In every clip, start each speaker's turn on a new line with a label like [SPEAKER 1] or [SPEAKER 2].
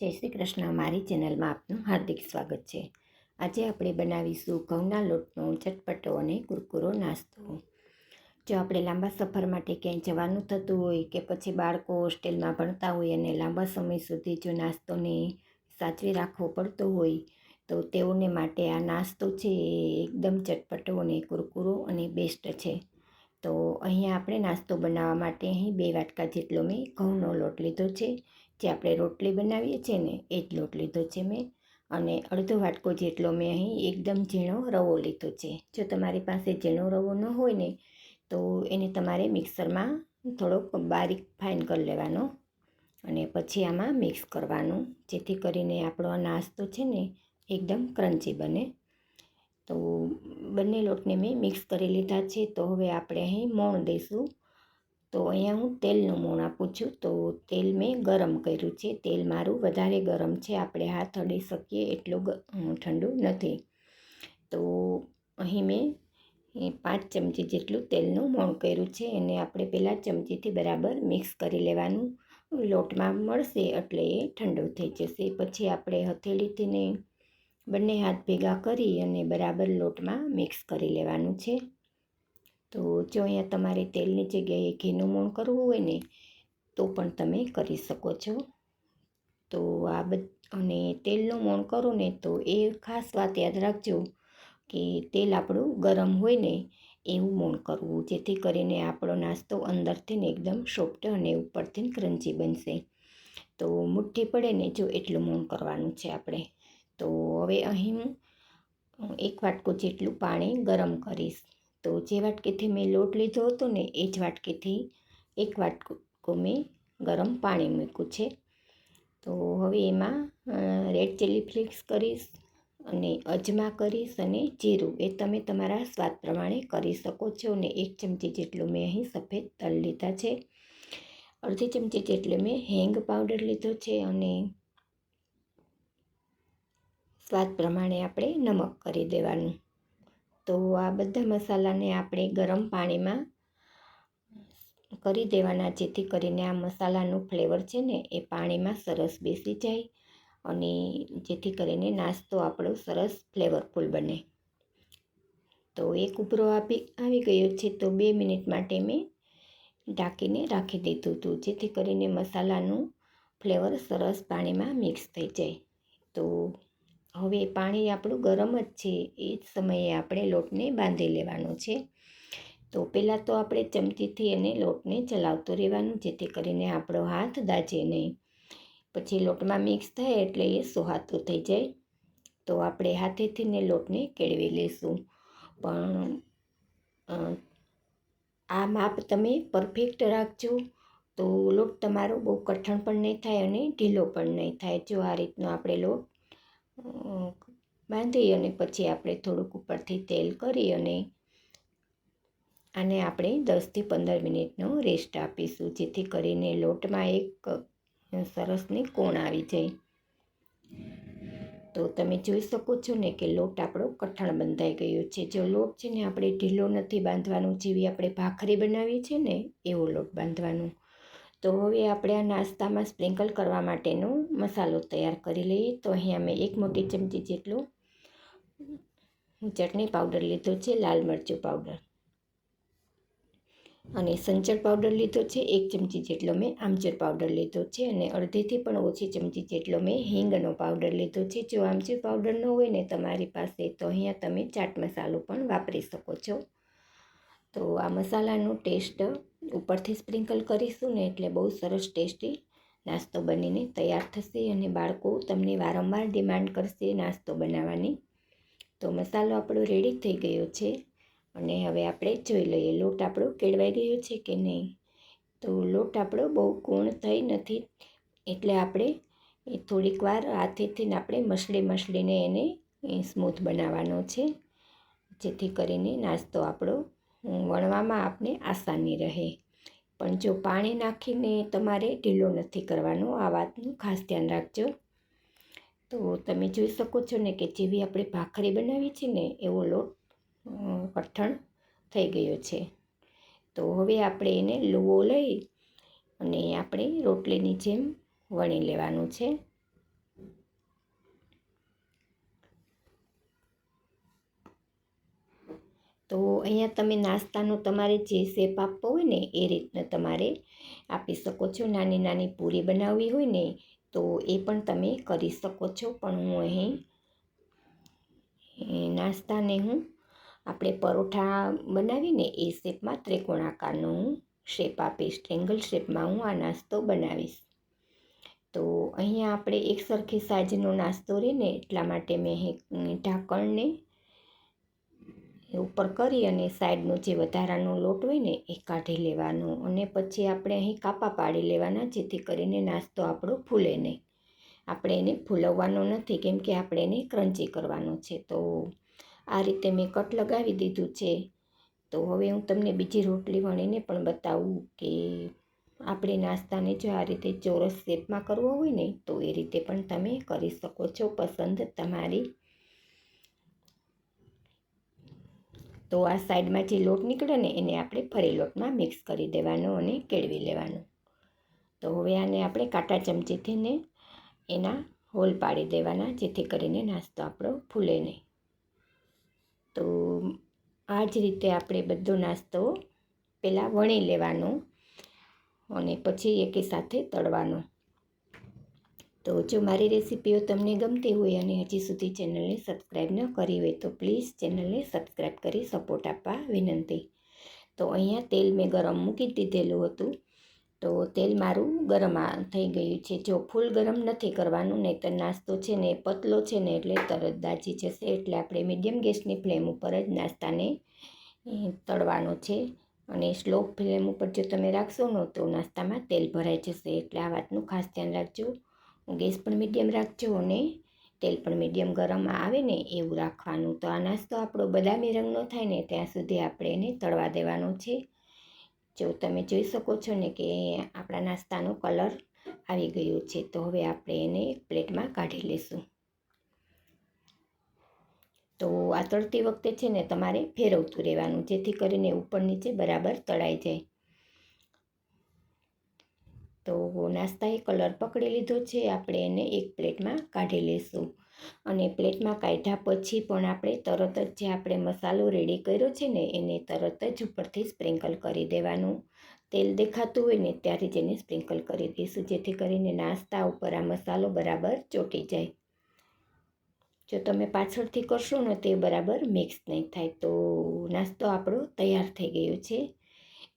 [SPEAKER 1] જય શ્રી કૃષ્ણ. મારી ચેનલમાં આપનું હાર્દિક સ્વાગત છે. આજે આપણે બનાવીશું ઘઉંના લોટનો ચટપટો અને કુરકુરો નાસ્તો. જો આપણે લાંબા સફર માટે ક્યાંય જવાનું થતું હોય કે પછી બાળકો હોસ્ટેલમાં ભણતા હોય અને લાંબા સમય સુધી જો નાસ્તોને સાચવી રાખવો પડતો હોય, તો તેઓને માટે આ નાસ્તો છે એ એકદમ ચટપટો અને કુરકુરો અને બેસ્ટ છે. તો અહીંયા આપણે નાસ્તો બનાવવા માટે અહીં બે વાટકા જેટલો મેં ઘઉંનો લોટ લીધો છે. જે આપણે રોટલી બનાવીએ છીએ ને, એ જ લોટ લીધો છે મેં. અને અડધો વાટકો જેટલો મેં અહીં એકદમ ઝીણો રવો લીધો છે. જો તમારી પાસે ઝીણો રવો ન હોય ને, તો એને તમારે મિક્સરમાં થોડોક બારીક ફાઇન કરી લેવાનો અને પછી આમાં મિક્સ કરવાનું, જેથી કરીને આપણો નાસ્તો છે ને, એકદમ ક્રન્ચી બને. તો બંને લોટને મેં મિક્સ કરી લીધા છે. તો હવે આપણે અહીં મોણ દઈશું. તો અહીંયા હું તેલનું મોણ આપું છું. તો તેલ મેં ગરમ કર્યું છે. તેલ મારું વધારે ગરમ છે. આપણે હાથ અડી શકીએ એટલું ઠંડુ નથી. તો અહીં મેં પાંચ ચમચી જેટલું તેલનું મોણ કર્યું છે. એને આપણે પહેલાં ચમચીથી બરાબર મિક્સ કરી લેવાનું. લોટમાં મળશે એટલે એ ઠંડુ થઈ જશે. પછી આપણે હથેળીથીને બંને હાથ ભેગા કરી અને બરાબર લોટમાં મિક્સ કરી લેવાનું છે. તો જો અહીંયા તમારે તેલની જગ્યાએ ઘીનું મોણ કરવું હોય ને, તો પણ તમે કરી શકો છો. તો આ બધ, અને તેલનું મોણ કરો ને, તો એ ખાસ વાત યાદ રાખજો કે તેલ આપણું ગરમ હોય ને, એવું મોણ કરવું, જેથી કરીને આપણો નાસ્તો અંદરથી ને એકદમ સોફ્ટ અને ઉપરથી ક્રન્ચી બનશે. તો મુઠ્ઠી પડે ને, જો એટલું મોણ કરવાનું છે આપણે. તો હવે અહીં હું એક વાટકો જેટલું પાણી ગરમ કરીશ. તો જે વાટકીથી મેં લોટ લીધો હતો ને, એ જ વાટકીથી એક વાટકો મેં ગરમ પાણી મૂક્યું છે. તો હવે એમાં રેડ ચીલી ફ્લેક્સ કરીશ અને અજમા કરીશ અને જીરું. એ તમે તમારા સ્વાદ પ્રમાણે કરી શકો છો અને એક ચમચી જેટલું મેં અહીં સફેદ તલ લીધા છે. અડધી ચમચી જેટલું મેં હેંગ પાવડર લીધો છે અને સ્વાદ પ્રમાણે આપણે નમક કરી દેવાનું. તો આ બધા મસાલાને આપણે ગરમ પાણીમાં કરી દેવાના, જેથી કરીને આ મસાલાનું ફ્લેવર છે ને એ પાણીમાં સરસ બેસી જાય અને જેથી કરીને નાસ્તો આપણો સરસ ફ્લેવરફુલ બને. તો એક ઉભરો આપી, આવી ગયો છે તો બે મિનિટ માટે મેં ઢાંકીને રાખી દીધું હતું, જેથી કરીને મસાલાનું ફ્લેવર સરસ પાણીમાં મિક્સ થઈ જાય. તો હવે પાણી આપણું ગરમ જ છે, એ જ સમયે આપણે લોટને બાંધી લેવાનો છે. તો પહેલાં તો આપણે ચમચીથી એને લોટને ચલાવતો રહેવાનું, જેથી કરીને આપણો હાથ દાજે નહીં. પછી લોટમાં મિક્સ થાય એટલે એ સોહાતું થઈ જાય. તો આપણે હાથેથી ને લોટને કેળવી લઈશું. પણ આ માપ તમે પરફેક્ટ રાખજો. તો લોટ તમારો બહુ કઠણ પણ નહીં થાય અને ઢીલો પણ નહીં થાય. જો આ રીતનો આપણે લોટ બાંધી અને પછી આપણે થોડુંક ઉપરથી તેલ કરી અને આને આપણે દસથી પંદર મિનિટનો રેસ્ટ આપીશું, જેથી કરીને લોટમાં એક સરસની કોણ આવી જાય. તો તમે જોઈ શકો છો ને કે લોટ આપણો કઠણ બંધાઈ ગયો છે. જો લોટ છે ને આપણે ઢીલો નથી બાંધવાનું, જેવી આપણે ભાખરી બનાવીએ છીએ ને, એવો લોટ બાંધવાનો. તો હવે આપણે આ નાસ્તામાં સ્પ્રિંકલ કરવા માટેનો મસાલો તૈયાર કરી લઈએ. તો અહીંયા મેં એક મોટી ચમચી જેટલો ચટણી પાવડર લીધો છે, લાલ મરચું પાવડર. અને સંચર પાવડર લીધો છે, એક ચમચી જેટલો મેં આમચૂર પાવડર લીધો છે અને અડધીથી પણ ઓછી ચમચી જેટલો મેં હિંગનો પાવડર લીધો છે. જો આમચૂર પાવડર ન હોય ને તમારી પાસે, તો અહીંયા તમે ચાટ મસાલો પણ વાપરી શકો છો. તો આ મસાલાનું ટેસ્ટ ઉપરથી સ્પ્રિંકલ કરીશું ને એટલે બહુ સરસ ટેસ્ટી નાસ્તો બનીને તૈયાર થશે અને બાળકો તમને વારંવાર ડિમાન્ડ કરશે નાસ્તો બનાવવાની. તો મસાલો આપણો રેડી થઈ ગયો છે અને હવે આપણે જોઈ લઈએ લોટ આપણો કેળવાઈ ગયો છે કે નહીં. તો લોટ આપણો બહુ ગુણ થઈ નથી એટલે આપણે એ થોડીક વાર હાથેથી આપણે મસળી મસળીને એને સ્મૂથ બનાવવાનો છે. જેથી કરીને નાસ્તો આપણો વણવામાં આપણે આસાની રહે. પણ જો પાણી નાખીને તમારે ઢીલો નથી કરવાનો, આ વાતનું ખાસ ધ્યાન રાખજો. તો તમે જોઈ શકો છો ને કે જેવી આપણે ભાખરી બનાવી છે ને, એવો લોટ કઠણ થઈ ગયો છે. તો હવે આપણે એને લુવો લઈ અને આપણે રોટલીની જેમ વણી લેવાનું છે. તો અહીંયા તમે નાસ્તાનો તમારે જે શેપ આપવો હોય ને, એ રીતનો તમારે આપી શકો છો. નાની નાની પૂરી બનાવવી હોય ને, તો એ પણ તમે કરી શકો છો. પણ હું અહીં નાસ્તાને હું આપણે પરોઠા બનાવીને એ શેપમાં ત્રિકોણાકારનો હું શેપ આપીશ. ટ્રેંગલ શેપમાં હું આ નાસ્તો બનાવીશ. તો અહીંયા આપણે એક સરખી સાઇઝનો નાસ્તો રહે ને, એટલા માટે મેં અહીં ઢાંકણને ઉપર કરી અને સાઈડનો જે વધારાનો લોટ હોય ને, એ કાઢી લેવાનો. અને પછી આપણે અહીં કાપા પાડી લેવાના, જેથી કરીને નાસ્તો આપણો ફૂલે નહીં. આપણે એને ફૂલવવાનો નથી, કેમ કે આપણે એને ક્રન્ચી કરવાનો છે. તો આ રીતે મેં કટ લગાવી દીધું છે. તો હવે હું તમને બીજી રોટલી વણીને પણ બતાવું કે આપણે નાસ્તાને જો આ રીતે ચોરસ શેપમાં કરવો હોય ને, તો એ રીતે પણ તમે કરી શકો છો. પસંદ તમારી તો આ સાઈડમાં જે લોટ નીકળે ને એને આપણે ફરી લોટમાં મિક્સ કરી દેવાનો અને કેળવી લેવાનો. તો હવે આને આપણે કાંટા ચમચીથી ને એના હોલ પાડી દેવાના, જેથી કરીને નાસ્તો આપણો ફૂલે નહીં. તો આ જ રીતે આપણે બધો નાસ્તો પહેલાં વણી લેવાનો અને પછી એકી સાથે તળવાનો. તો જો મારી રેસીપીઓ તમને ગમતી હોય અને હજી સુધી ચેનલને સબસ્ક્રાઈબ ન કરી હોય તો પ્લીઝ ચેનલને સબસ્ક્રાઈબ કરી સપોર્ટ આપવા વિનંતી. તો અહીંયા તેલ મેં ગરમ મૂકી દીધેલું હતું. તો તેલ મારું ગરમ થઈ ગયું છે. જો ફૂલ ગરમ નથી કરવાનું નહીં તો નાસ્તો છે ને પતલો છે ને એટલે તરત દાજી જશે. એટલે આપણે મીડિયમ ગેસની ફ્લેમ ઉપર જ નાસ્તાને તળવાનો છે અને સ્લો ફ્લેમ ઉપર જો તમે રાખશો ને તો નાસ્તામાં તેલ ભરાઈ જશે. એટલે આ વાતનું ખાસ ધ્યાન રાખજો. ગેસ પણ મીડિયમ રાખજો અને તેલ પણ મીડિયમ ગરમ આવે ને એવું રાખવાનું. તો આ નાસ્તો આપણો બદામી રંગનો થાય ને ત્યાં સુધી આપણે એને તળવા દેવાનો છે. જો તમે જોઈ શકો છો ને કે આપણા નાસ્તાનો કલર આવી ગયો છે, તો હવે આપણે એને એક પ્લેટમાં કાઢી લઈશું તો આ તળતી વખતે છે ને તમારે ફેરવતું રહેવાનું, જેથી કરીને ઉપર નીચે બરાબર તળાઈ જાય. તો નાસ્તાએ કલર પકડી લીધો છે. આપણે એને એક પ્લેટમાં કાઢી લઈશું. અને પ્લેટમાં કાઢ્યા પછી પણ આપણે તરત જ જે આપણે મસાલો રેડી કર્યો છે ને, એને તરત જ ઉપરથી સ્પ્રિંકલ કરી દેવાનું. તેલ દેખાતું હોય ને ત્યારે જ એને સ્પ્રિંકલ કરી દઈશું, જેથી કરીને નાસ્તા ઉપર આ મસાલો બરાબર ચોંટી જાય. જો તમે પાછળથી કરશો ને, તે બરાબર મિક્સ નહીં થાય. તો નાસ્તો આપણો તૈયાર થઈ ગયો છે.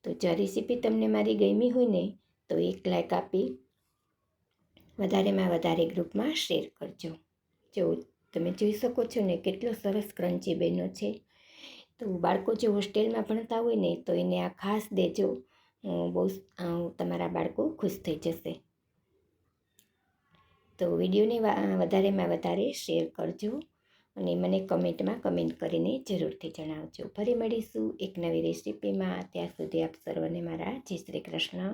[SPEAKER 1] તો જો રેસીપી તમને મારી ગમી હોય ને તો એક લાઈક આપી. વધારેમાં વધારે ગ્રુપમાં શેર કરજો. જો તમે જોઈ શકો છો ને કેટલો સરસ ક્રંચી બહેનો છે. તો બાળકો જો હોસ્ટેલમાં ભણતા હોય ને તો એને આ ખાસ દેજો. બહુ તમારા બાળકો ખુશ થઈ જશે. તો વિડીયોને વધારેમાં વધારે શેર કરજો અને મને કમેન્ટમાં કમેન્ટ કરીને જરૂરથી જણાવજો. ફરી મળીશું એક નવી રેસીપીમાં ત્યાં સુધી આપ સર્વને મારા જય શ્રી કૃષ્ણ.